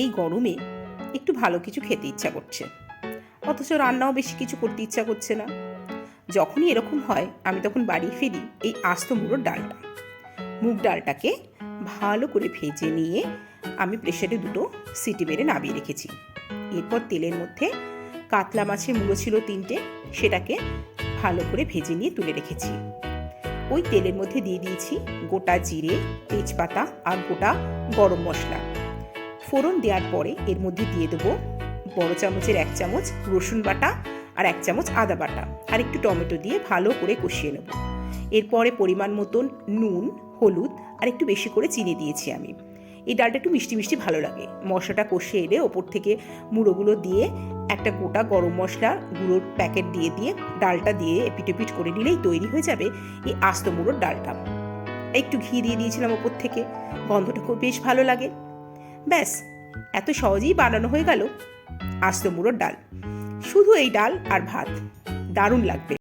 এই গরমে একটু ভালো কিছু খেতে ইচ্ছা করছে। অথচ রান্নাও বেশি কিছু করতে ইচ্ছা করছে না। যখনই এরকম হয়, আমি তখন বাড়ি ফিরি এই আস্ত মুড়োর ডালটা। মুগ ডালটাকে ভালো করে ভেজে নিয়ে আমি প্রেশারে দুটো সিটি মেরে নামিয়ে রেখেছি। এরপর তেলের মধ্যে কাতলা মাছের মুড়ো ছিল তিনটে, সেটাকে ভালো করে ভেজে নিয়ে তুলে রেখেছি। ওই তেলের মধ্যে দিয়ে দিয়েছি গোটা জিরে, তেজপাতা আর গোটা গরম মশলা। ফোড়ন দেওয়ার পরে এর মধ্যে দিয়ে দেবো বড় চামচের এক চামচ রসুন বাটা আর এক চামচ আদা বাটা। আর একটু টমেটো দিয়ে ভালো করে কষিয়ে নেব। এরপরে পরিমাণ মতন নুন, হলুদ আর একটু বেশি করে চিনি দিয়েছি আমি। এই ডালটা একটু মিষ্টি মিষ্টি ভালো লাগে। মশলাটা কষিয়ে এলে ওপর থেকে মুড়োগুলো দিয়ে একটা গোটা গরম মশলা গুঁড়োর প্যাকেট দিয়ে দিয়ে ডালটা দিয়ে এপিট করে নিলেই তৈরি হয়ে যাবে এই আস্ত মুড়োর ডালটা। একটু ঘি দিয়ে দিয়েছিলাম ওপর থেকে। গন্ধটা খুব বেশ ভালো লাগে। ব্যাস, এত সহজেই বানানো হয়ে গেল আস্ত মুড়োর ডাল। শুধু এই ডাল আর ভাত, দারুণ লাগবে।